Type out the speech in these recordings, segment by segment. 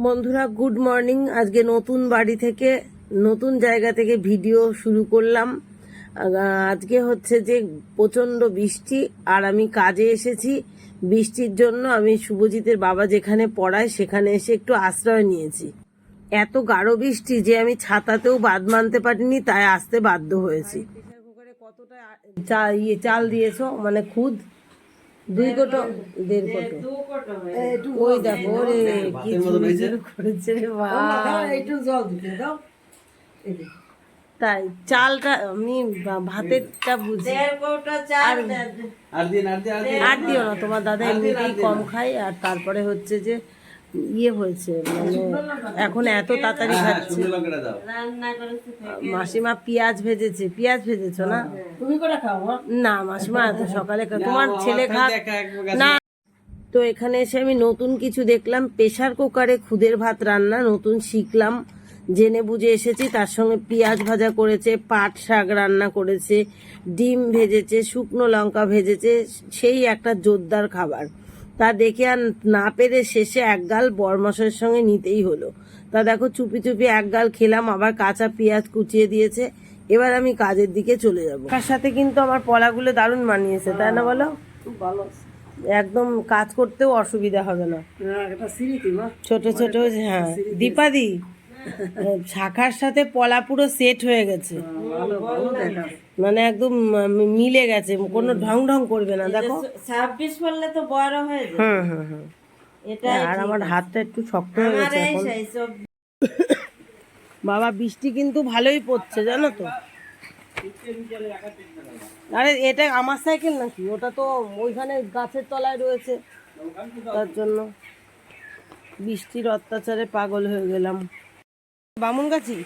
বন্ধুরা good morning আজকে নতুন বাড়ি থেকে, নতুন জায়গা থেকে ভিডিও শুরু করলাম। আজকে হচ্ছে যে প্রচণ্ড বৃষ্টি, আর আমি কাজে এসেছি। বৃষ্টির জন্য আমি শুভজিতের বাবা যেখানে পড়ায়, সেখানে এসে একটু আশ্রয় নিয়েছি। এত গাঢ় বৃষ্টি যে আমি ছাতাতেও বাদ মানতে পারিনি, তাই আসতে বাধ্য হয়েছি। কতটা চা- ইয়ে চাল দিয়েছ মানে খুদ। দুই কোটো দেড় কোটো। ওই দেখো রে কি করেছে রে। তাই চালটা আমি ভাতেরটা বুঝি। আর আর দিন আর দিন আর দিন। আর দিও না তোমার দাদা এমনিতেই কম খাই আর তারপরে হচ্ছে যে ইয়ে হয়েছে মানে এখন এত তাড়াতাড়ি হ্যাঁ খাচ্ছে। মাসিমা পেঁয়াজ ভেজেছে পেঁয়াজ ভেজেছো না? তুমি করে খাও না মাসিমা এত সকালে তোমার ছেলে গাছে- না তো এখানে এসে আমি নতুন কিছু দেখলাম প্রেশার কুকারে খুদের ভাত রান্না নতুন শিখলাম। জেনে বুঝে এসেছি তার সঙ্গে পেঁয়াজ ভাজা করেছে পাট শাক রান্না করেছে ডিম ভেজেছে শুকনো লঙ্কা ভেজেছে সেই একটা জোরদার খাবার। তা দেখে আর না পেরে শেষে এক গাল বরমশের সঙ্গে নিতেই হলো। তা দেখো চুপি চুপি এক গাল খেলাম আবার কাঁচা পেঁয়াজ কুচিয়ে দিয়েছে। এবার আমি কাজের দিকে চলে যাব। তার সাথে কিন্তু আমার পলাগুলো দারুণ মানিয়েছে তাই না বলো? একদম কাজ করতেও অসুবিধা হবে না। ছোট ছোট হ্যাঁ দীপাদি। শাখার সাথে পলা পুরো সেট হয়ে গেছে। মানে একদম মিলে গেছে কোনো ঢং ঢং করবে না দেখো। ছাব্বিশ পড়লে তো বড় হয়ে যায়। হুম হুম হুম আর আমার হাতটা একটু শক্ত হয়ে গেছে এখন। বাবা বৃষ্টি কিন্তু ভালোই পড়ছে জানো তো। আরে এটা আমার সাইকেল নাকি? ওটা তো ওইখানে গাছের তলায় রয়েছে। তার জন্য বৃষ্টির অত্যাচারে পাগল হয়ে গেলাম। বামুন গাছি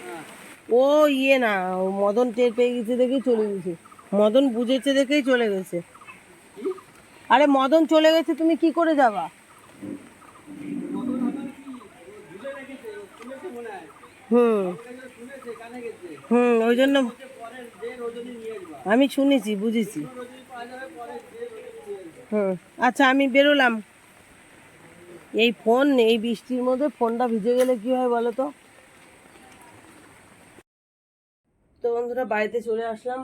ও ইয়ে না মদন টের পেয়ে গেছে দেখেই চলে গেছে। মদন বুঝেছে দেখেই চলে গেছে। আরে মদন চলে গেছে, তুমি কি করে যাবা? হুম। হুম, ওই জন্য আমি শুনেছি, বুঝেছি। হুম আচ্ছা আমি বেরোলাম। এই ফোন, এই বৃষ্টির মধ্যে ফোনটা ভিজে গেলে কি হয় বলো তো? তো বন্ধুরা, বাড়িতে চলে আসলাম।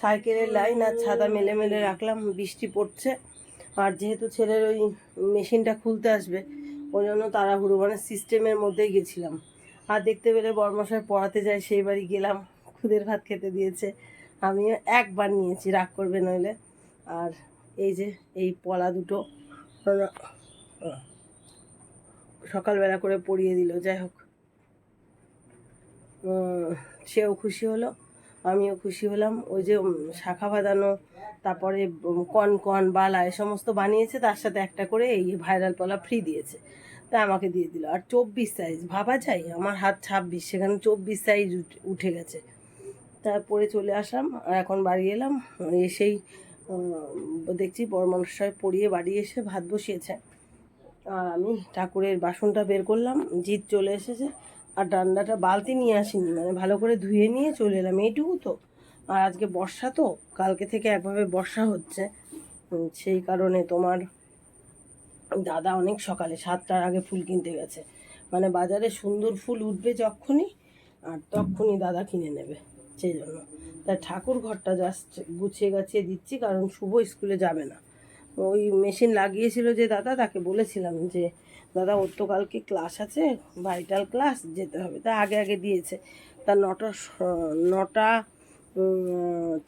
সাইকেলের লাইন আর ছাতা মেলে মেলে রাখলাম, বৃষ্টি পড়ছে। আর যেহেতু ছেলের ওই মেশিনটা খুলতে আসবে, ওই জন্য তাড়াহুড়ো মানে সিস্টেমের মধ্যেই গেছিলাম। আর দেখতে পেলে বর্মশাই পড়াতে যায়, সেই বাড়ি গেলাম, খুদের ভাত খেতে দিয়েছে। আমিও একবার নিয়েছি, রাগ করবে নইলে। আর এই যে, এই পলা দুটো সকালবেলা করে পড়িয়ে দিল, যাই হোক। সেও খুশি হলো, আমিও খুশি হলাম। ওই যে শাখা বাঁধানো, তারপরে কন কন, বালা, এ সমস্ত বানিয়েছে, তার সাথে একটা করে এই ভাইরাল পলা ফ্রি দিয়েছে। তা আমাকে দিয়ে দিল। আর চব্বিশ সাইজ ভাবা যায়? আমার হাত ছাব্বিশ, সেখানে চব্বিশ সাইজ উঠে গেছে। তারপরে চলে আসলাম, আর এখন বাড়ি এলাম। এসেই দেখছি বড় মানুষটায় পড়িয়ে বাড়ি এসে ভাত বসিয়েছে। আর আমি ঠাকুরের বাসনটা বের করলাম, জিত চলে এসেছে। আর ডান্ডাটা বালতি নিয়ে আসিনি মানে ভালো করে ধুয়ে নিয়ে চলে এলাম, এইটুকু তো। আর আজকে বর্ষা তো, কালকে থেকে একভাবে বর্ষা হচ্ছে। সেই কারণে তোমার দাদা অনেক সকালে সাতটার আগে ফুল কিনতে গেছে। মানে বাজারে সুন্দর ফুল উঠবে যখনই, আর তখনই দাদা কিনে নেবে, সেই জন্য। তাই ঠাকুর ঘরটা জাস্ট গুছিয়ে গাছিয়ে দিচ্ছি, কারণ শুভ স্কুলে যাবে না। ওই মেশিন লাগিয়েছিল যে দাদা, তাকে বলেছিলাম যে দাদা, ওর তো কালকে ক্লাস আছে ভাইটাল ক্লাস যেতে হবে। তা আগে আগে দিয়েছে। তা নটা নটা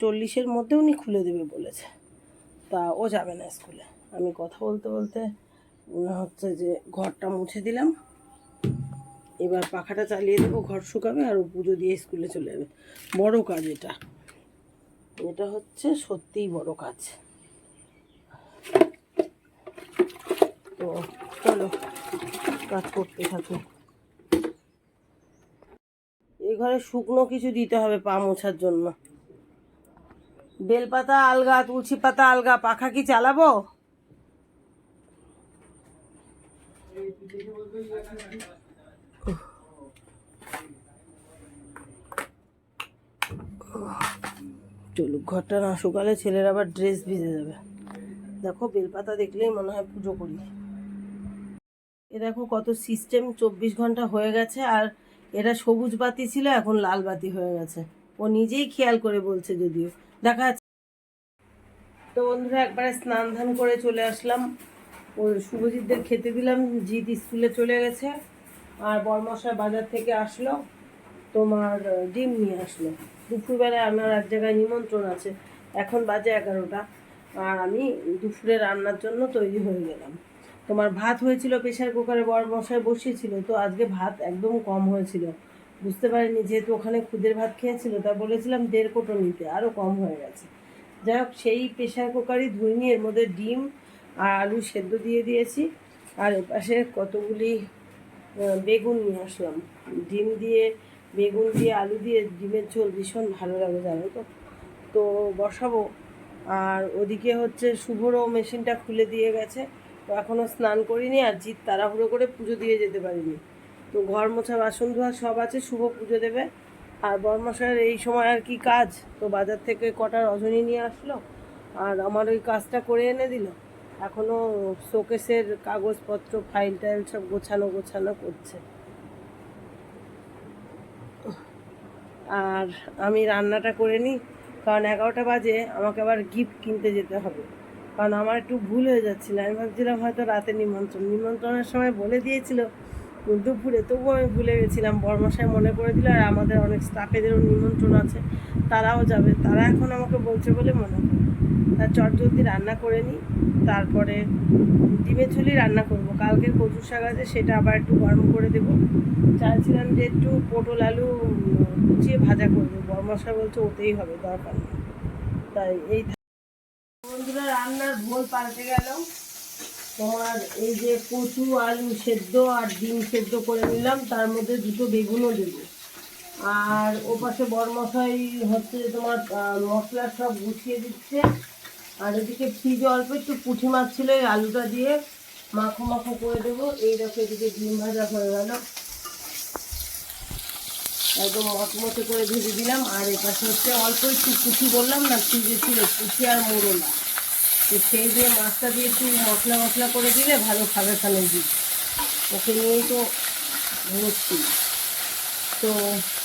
চল্লিশের মধ্যে উনি খুলে দেবে বলেছে। তা ও যাবে না স্কুলে। আমি কথা বলতে বলতে হচ্ছে যে ঘরটা মুছে দিলাম। এবার পাখাটা চালিয়ে দেবো, ঘর শুকাবে আর ও পুজো দিয়ে স্কুলে চলে যাবে। বড় কাজ এটা। এটা হচ্ছে সত্যিই বড় কাজ। তো চলো, কাজ করতে থাকো। এই ঘরে শুকনো কিছু দিতে হবে পা মোছার জন্য। বেলপাতা, আলগা, তুলসী পাতা, আলগা, পাখা কি চালাবো? চলুক ঘরটা না শুকালে ছেলের আবার ড্রেস ভিজে যাবে। দেখো, বেলপাতা দেখলেই মনে হয় পুজো করি। এ দেখো কত সিস্টেম চব্বিশ ঘণ্টা হয়ে গেছে, আর এটা সবুজ বাতি ছিল, এখন লাল বাতি হয়ে গেছে। ও নিজেই খেয়াল করে বলছে যদিও। দেখা যাচ্ছে তো বন্ধুরা, একবারে স্নান ধান করে চলে আসলাম। ওই শুভজিৎদের খেতে দিলাম, জিৎ স্কুলে চলে গেছে, আর বরমশাই বাজার থেকে আসলো, তোমার ডিম নিয়ে আসলো। দুপুরবেলায় আমার এক জায়গায় নিমন্ত্রণ আছে। এখন বাজে এগারোটা, আর আমি দুপুরে রান্নার জন্য তৈরি হয়ে গেলাম। তোমার ভাত হয়েছিল প্রেশার কুকারে বড় মশাই বসিয়েছিল, তো আজকে ভাত একদম কম হয়েছিল। বুঝতে পারিনি, যেহেতু ওখানে খুদের ভাত খেয়েছিল, তা বলেছিলাম দেড় কোটো নিতে আরও কম হয়ে গেছে। যাই হোক, সেই প্রেশার কুকারই ধুয়ে নিয়ে এর মধ্যে ডিম আর আলু সেদ্ধ দিয়ে দিয়েছি, আর এপাশে কতগুলি বেগুন নিয়ে আসলাম। ডিম দিয়ে, বেগুন দিয়ে আলু দিয়ে ডিমের ঝোল ভীষণ ভালো লাগে, জানো তো? তো বসাবো, আর ওদিকে হচ্ছে শুভরও মেশিনটা খুলে দিয়ে গেছে। তো এখনও স্নান করিনি আর জিৎ তাড়াহুড়ো করে পুজো দিয়ে যেতে পারিনি। তো ঘর মোছা, বাসন ধোয়া সব আছে, শুভ পুজো দেবে। আর বর্মশায়ের এই সময় আর কি কাজ? তো বাজার থেকে কটা রজনী নিয়ে আসলো আর আমার ওই কাজটা করে এনে দিল। এখনও শোকেসের কাগজপত্র ফাইল টাইল সব গোছানো গোছানো করছে। আর আমি রান্নাটা করে নিই, কারণ এগারোটা বাজে, আমাকে আবার গিফট কিনতে যেতে হবে। কারণ আমার একটু ভুল হয়ে যাচ্ছিল। আমি ভাবছিলাম হয়তো রাতে নিমন্ত্রণ। নিমন্ত্রণের সময় বলে দিয়েছিল দুপুরে, তবুও আমি ভুলে গেছিলাম। বর্মশাই মনে করে দিল, আর আমাদের অনেক স্টাফেদেরও নিমন্ত্রণ আছে, তারাও যাবে। তারা এখন আমাকে বলছে বলে মনে হয়। তা চটজলদি রান্না করে নিই তারপরে ডিমের ঝুলি রান্না করব। কালকের কচু শাক আছে, সেটা আবার একটু গরম করে দেবো। চাইছিলাম যে একটু পটল আলু কুচিয়ে ভাজা করব। বরমশা বলছে, ওতেই হবে, দরকার নেই। তাই এই বন্ধুরা রান্নার ভোল পাল্টে গেল তোমার এই যে কচু, আলু সেদ্ধ আর ডিম সেদ্ধ করে নিলাম। তার মধ্যে দুটো বেগুনও দেবো। আর ওপাশে বরমশাই হচ্ছে তোমার মশলা সব গুছিয়ে দিচ্ছে। আর এদিকে ফ্রিজে অল্প একটু পুঁটি মাছ ছিল, এই আলুটা দিয়ে মাখো মাখো করে দেবো। এই দেখো এদিকে ডিম ভাজা হয়ে গেল। একদম মচমচে করে ভেজে দিলাম। আর এই পাশে হচ্ছে অল্প একটু পুঁটি বললাম না, ফ্রিজে ছিল পুঁটি আর মোরলা। তো সেই দিয়ে মাছটা দিয়ে একটু মশলা মশলা করে দিলে ভালো খাবে খানে দিই ওকে নিয়েই তো ভর্তি তো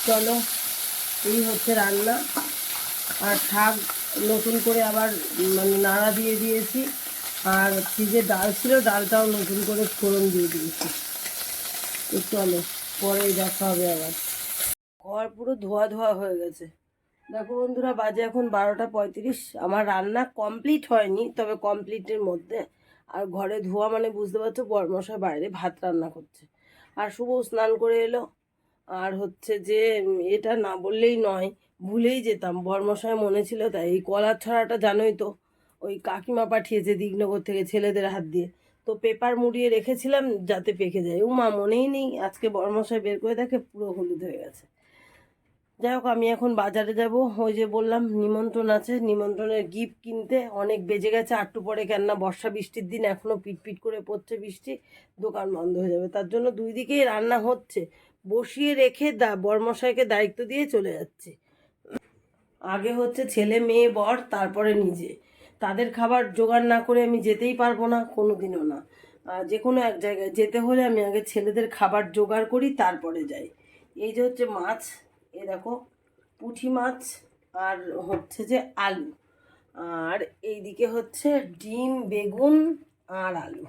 চলো, এই হচ্ছে রান্না। আর শাক নতুন করে আবার মানে নাড়া দিয়ে দিয়েছি। আর ফ্রিজে ডাল ছিল, ডালটাও নতুন করে ফোড়ন দিয়ে দিয়েছি। তো চলো, পরে দেখা হবে আবার। ঘর পুরো ধোয়া ধোয়া হয়ে গেছে। দেখো বন্ধুরা, বাজে এখন বারোটা পঁয়ত্রিশ। আমার রান্না কমপ্লিট হয়নি, তবে কমপ্লিটের মধ্যে। আর ঘরে ধোয়া মানে বুঝতে পারছ, বরমশাই বাইরে ভাত রান্না করছে। আর শুভ স্নান করে এলো। আর হচ্ছে যে, এটা না বললেই নয়, ভুলেই যেতাম। বরমশাই মনে ছিল তাই, এই কলার ছড়াটা জানোই তো, ওই কাকিমা পাঠিয়েছে দিগনগর থেকে ছেলেদের হাত দিয়ে। তো পেপার মুড়িয়ে রেখেছিলাম, যাতে পেকে যায়। ও মা মনেই নেই, আজকে বরমশাই বের করে দেখে পুরো হলুদ হয়ে গেছে। যাই হোক আমি এখন বাজারে যাব। ওই যে বললাম, নিমন্ত্রণ আছে। নিমন্ত্রণের গিফট কিনতে অনেক বেজে গেছে। আটটু পরে কেননা বর্ষা বৃষ্টির দিন এখনও পিটপিট করে পড়ছে বৃষ্টি। দোকান বন্ধ হয়ে যাবে। তার জন্য দুই দিকেই রান্না হচ্ছে। বসিয়ে রেখে দা, বরমশাইকে দায়িত্ব দিয়ে চলে যাচ্ছে। আগে হচ্ছে ছেলে, মেয়ে, বর, তারপরে নিজে। তাদের খাবার জোগাড় না করে আমি যেতেই পারব না কোনো দিনও না। যে কোনো এক জায়গায় যেতে হলে আমি আগে ছেলেদের খাবার জোগাড় করি, তারপরে যাই। এই যে হচ্ছে মাছ। এ দেখো পুঁটি মাছ আর হচ্ছে যে আলু। আর এইদিকে হচ্ছে ডিম, বেগুন আর আলু।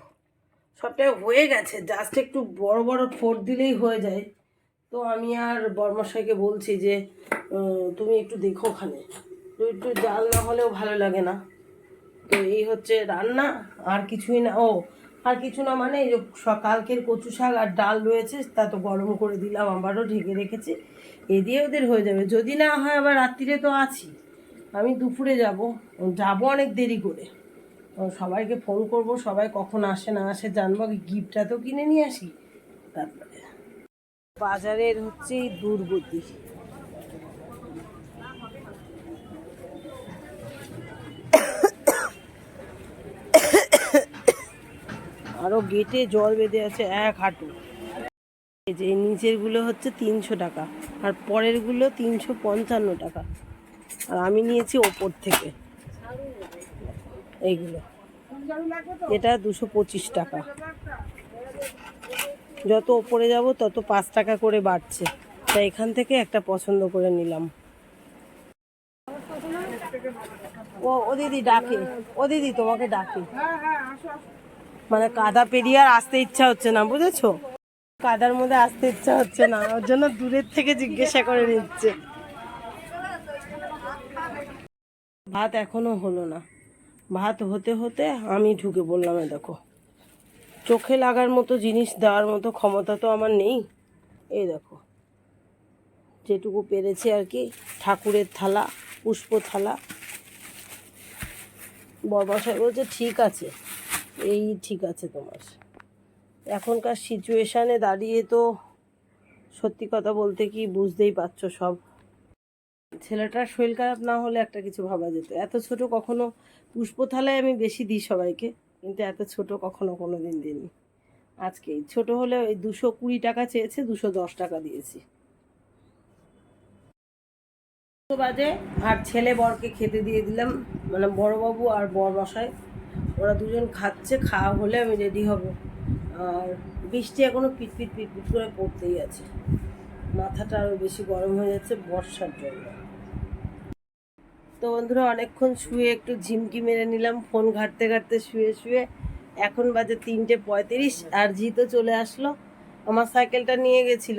সবটাই হয়ে গেছে জাস্ট একটু বড় বড় ফোর দিলেই হয়ে যায়। তো আমি আর বর্মশাইকে বলছি যে তুমি একটু দেখো ওখানে। তো একটু জাল না হলেও ভালো লাগে না। তো এই হচ্ছে রান্না, আর কিছুই না। ও আর কিছু না মানে এই সকালকের কচু শাক আর ডাল রয়েছে, তা তো গরম করে দিলাম, আবারও ঢেকে রেখেছি। এ দিয়ে ওদের হয়ে যাবে। যদি না হয় আবার রাত্রিরে তো আছি। আমি দুপুরে যাব। যাব অনেক দেরি করে। সবাইকে ফোন করব, সবাই কখন আসে না আসে জানব গিফটটা তো কিনে নিয়ে আসি। তারপরে। বাজারের হচ্ছে দুর্গতি। আরও গেটে জল বেঁধে আছে এক হাঁটু। যে নিচেরগুলো হচ্ছে তিনশো টাকা, আর পরেরগুলো তিনশো পঞ্চান্ন টাকা। আর আমি নিয়েছি ওপর থেকে। এইগুলো। এটা দুশো পঁচিশ টাকা। যত ওপরে যাব, তত পাঁচ টাকা করে বাড়ছে। তাই এখান থেকে একটা পছন্দ করে নিলাম। ও ও দিদি ডাকে। ও দিদি তোমাকে ডাকে। মানে কাদা পেরিয়ে আর আসতে ইচ্ছা হচ্ছে না, বুঝেছ? কাদার মধ্যে আসতে ইচ্ছা হচ্ছে না, ওর জন্য দূরের থেকে জিজ্ঞাসা করে নিচ্ছে। ভাত এখনও হলো না। ভাত হতে হতে আমি ঢুকে এ দেখো। চোখে লাগার মতো জিনিস দেওয়ার মতো ক্ষমতা তো আমার নেই। এই দেখো। যেটুকু পেরেছি আর কি, ঠাকুরের থালা, পুষ্প থালা। বরমশাই বলছে, ঠিক আছে। এই ঠিক আছে তোমার। এখনকার সিচুয়েশানে দাঁড়িয়ে তো সত্যি কথা বলতে কি বুঝতেই পারছ সব। ছেলেটার শরীর খারাপ না হলে একটা কিছু ভাবা যেত। এত ছোট কখনো পুষ্পথালায় আমি বেশি দিই সবাইকে, কিন্তু এত ছোট কখনো কোনো দিন দিইনি। আজকে ছোট হলে ওই দুশো কুড়ি টাকা চেয়েছে, দুশো দশ টাকা দিয়েছি। বাজে আর ছেলে বরকে খেতে দিয়ে দিলাম মানে বড়বাবু আর বর মশাই ওরা দুজন খাচ্ছে, খাওয়া হলে আমি রেডি হব। আর বৃষ্টি এখনও পিটপিট পিটপিট করে পড়তেই আছে। মাথাটা আরও বেশি গরম হয়ে যাচ্ছে বর্ষার জন্য। তো বন্ধুরা, অনেকক্ষণ শুয়ে একটু ঝিমকি মেরে নিলাম, ফোন ঘাঁটতে ঘাঁটতে শুয়ে শুয়ে। এখন বাজে তিনটে পঁয়ত্রিশ, আর জিতও চলে আসলো। আমার সাইকেলটা নিয়ে গেছিল।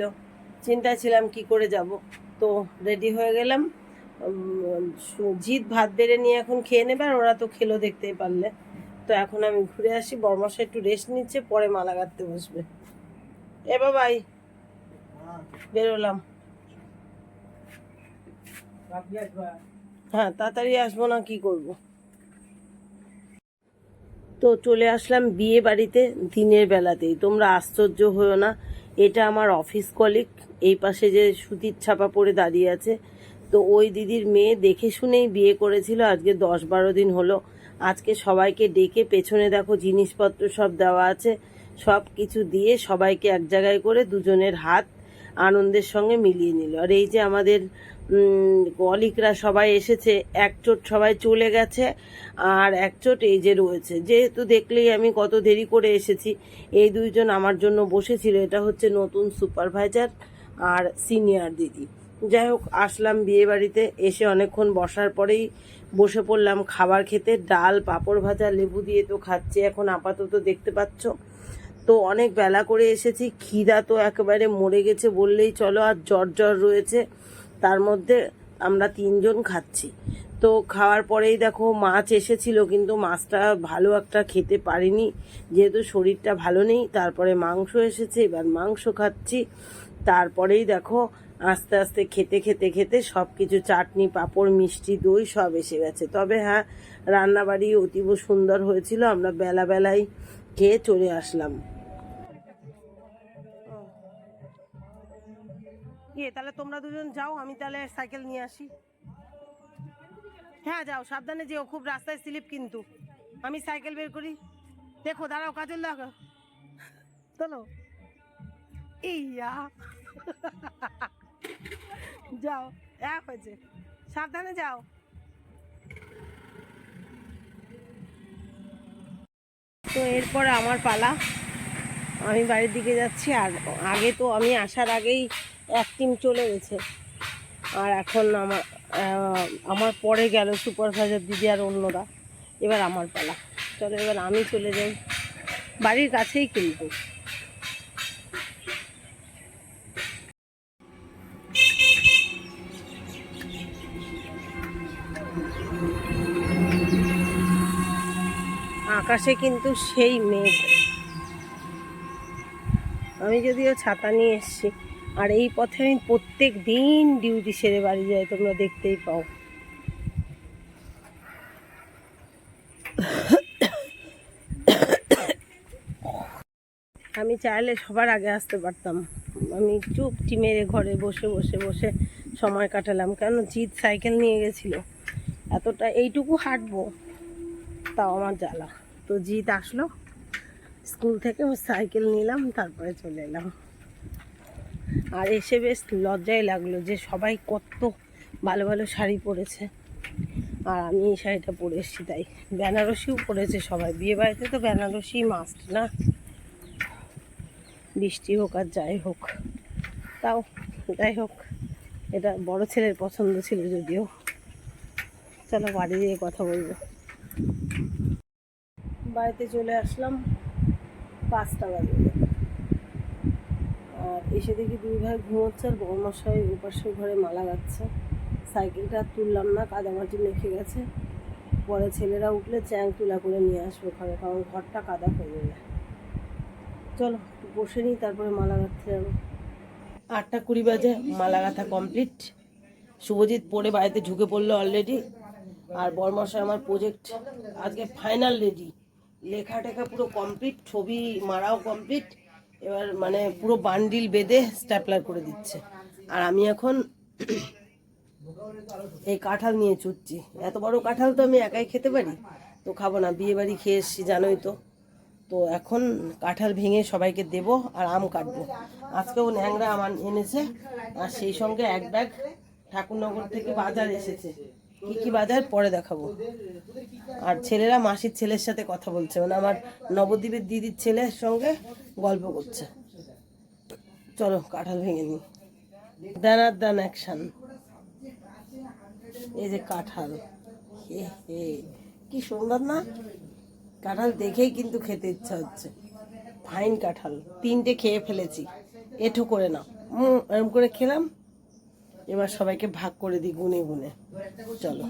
চিন্তায় ছিলাম কি করে যাব। তো রেডি হয়ে গেলাম। জিৎ ভাত বেড়ে নিয়ে এখন খেয়ে নেবে, আর ওরা তো খেলো দেখতেই পারলে। তো এখন আমি ঘুরে আসি, বর্মাসা একটু রেস্ট নিচ্ছে, পরে মালা গাঁথতে বসবে। এ বাবাই বেরোলাম। হ্যাঁ তাড়াতাড়ি আসব না, কি করব? তো চলে আসলাম বিয়ে বাড়িতে, দিনের বেলাতেই। তোমরা আশ্চর্য হয়েও না, এটা আমার অফিস কলিগ এই পাশে যে সুতির ছাপা পরে দাঁড়িয়ে আছে। তো ওই দিদির মেয়ে দেখে শুনেই বিয়ে করেছিল, আজকে দশ বারো দিন হলো। আজকে সবাইকে ডেকে পেছনে দেখো জিনিসপত্র সব দেওয়া আছে। সব কিছু দিয়ে সবাইকে এক জায়গায় করে দুজনের হাত আনন্দের সঙ্গে মিলিয়ে নিল। আর এই যে আমাদের কলিকরা সবাই এসেছে একচোট সবাই চলে গেছে, আর একচোট এই যে রয়েছে। যেহেতু দেখলেই আমি কত দেরি করে এসেছি, এই দুইজন আমার জন্য বসেছিল। এটা হচ্ছে নতুন সুপারভাইজার আর সিনিয়র দিদি। যাই হোক, আসলাম বিয়ে বাড়িতে এসে অনেকক্ষণ বসার পরেই বসে পড়লাম খাবার খেতে। ডাল, পাঁপড় ভাজা, লেবু দিয়ে তো খাচ্ছি এখন, আপাতত দেখতে পাচ্ছ। তো অনেক বেলা করে এসেছি, খিদা তো একেবারে মরে গেছে বললেই চলো, আর জ্বর জ্বর রয়েছে। তার মধ্যে আমরা তিনজন খাচ্ছি। তো খাওয়ার পরেই দেখো, মাছ এসেছিল, কিন্তু মাছটা ভালো একটা খেতে পারিনি। যেহেতু শরীরটা ভালো নেই, তারপরে মাংস এসেছে, এবার মাংস খাচ্ছি। তারপরেই দেখো আস্তে আস্তে খেতে খেতে খেতে সব কিছু চাটনি, পাঁপড়, মিষ্টি, দই সব এসে গেছে। তবে হ্যাঁ রান্নাবাড়ি অতীব সুন্দর হয়েছিল। আমরা বেলা বেলায় খেয়ে চলে আসলাম। ইয়ে তাহলে তোমরা দুজন যাও, আমি তাহলে সাইকেল নিয়ে আসি। হ্যাঁ যাও, সাবধানে যেও, খুব রাস্তায় স্লিপ কিন্তু। আমি সাইকেল বের করি। দেখো, দাঁড়াও, কাজল দেখো চলো ইয়া। যাও, এক হয়েছে। সাবধানে যাও। তো এরপর আমার পালা। আমি বাড়ির দিকে যাচ্ছি, আর আগে তো আমি আসার আগেই এক টিম চলে গেছে। আর এখন আমার আমার পরে গেল সুপারভাইজার দিদি আর অন্যরা। এবার আমার পালা। চলো, এবার আমি চলে যাই। বাড়ির কাছেই কিন্তু। আকাশে কিন্তু সেই মেঘ। আমি যদিও ছাতা নিয়ে এসেছি, আর এই পথে আমি প্রত্যেক দিন ডিউটি সেরে বাড়ি যাই, তোমরা দেখতেই পাও। আমি চাইলে সবার আগে আসতে পারতাম। আমি চুপটি মেরে ঘরে বসে বসে বসে সময় কাটালাম, কেন জিৎ সাইকেল নিয়ে গেছিল? এতটা এইটুকু হাঁটবো, তাও আমার জ্বালা। তো জিৎ আসলো। স্কুল থেকে ও সাইকেল নিলাম, তারপরে চলে এলাম। আর এসে বেশ লজ্জাই লাগল যে সবাই কত ভালো ভালো শাড়ি পরেছে। আর আমি এই শাড়িটা পরে এসেছি, তাই বেনারসিও পরেছে সবাই। বিয়ে বাড়িতে তো বেনারসি মাস্ট না? বৃষ্টি হোক আর যাই হোক। তাও যাই হোক, এটা বড় ছেলের পছন্দ ছিল যদিও। চলো বাড়ি গিয়ে কথা বলব। বাড়িতে চলে আসলাম পাঁচটা বাজে। আর এসে দেখি দুই ভাই ঘুমোচ্ছে আর বর্মশাই উপাসে ঘরে মালা গাচ্ছে। সাইকেলটা তুললাম না কাদামাটি মেখে গেছে। পরে ছেলেরা উঠলে চ্যাং তুলা করে নিয়ে আসবে ঘরে কারণ ঘরটা কাদা হয়ে যাবে। চলো বসে নিই, তারপরে মালা গাঁথতে যাব। আটটা কুড়ি বাজে, মালা গাঁথা কমপ্লিট শুভজিৎ পড়ে বাড়িতে ঢুকে পড়ল অলরেডি আর বরমশাই আমার প্রজেক্ট আজকে ফাইনাল রেডি লেখা টেখা পুরো কমপ্লিট ছবি মারাও কমপ্লিট এবার মানে পুরো বান্ডিল বেঁধে স্ট্যাপলার করে দিচ্ছে। আর আমি এখন এই কাঁঠাল নিয়ে চুটছি এত বড় কাঁঠাল তো আমি একাই খেতে পারি? তো খাব না বিয়ে বাড়ি খেয়ে এসছি, জানোই তো। তো এখন কাঁঠাল ভেঙে সবাইকে দেব আর আম কাটবো। আজকেও ন্যাংরা আম এনেছে, আর সেই সঙ্গে এক ব্যাগ ঠাকুরনগর থেকে বাজার এসেছে। কি কি বাজার পরে দেখাবো। আর ছেলেরা মাসির ছেলের সাথে কথা বলছে। মানে আমার নবদ্বীপের দিদির ছেলের সঙ্গে গল্প করছে। চলো, কাঁঠাল ভেঙে নিই। দান আর দান অ্যাকশন। এই যে কাঁঠাল। হে হে। কি সুন্দর না? কাঁঠাল দেখেই কিন্তু খেতে ইচ্ছা হচ্ছে। ফাইন কাঁঠাল। তিনটে খেয়ে ফেলেছি। এঠো করে না এরম করে খেলাম। এবার সবাইকে ভাগ করে দিই গুনে গুনে। চলো।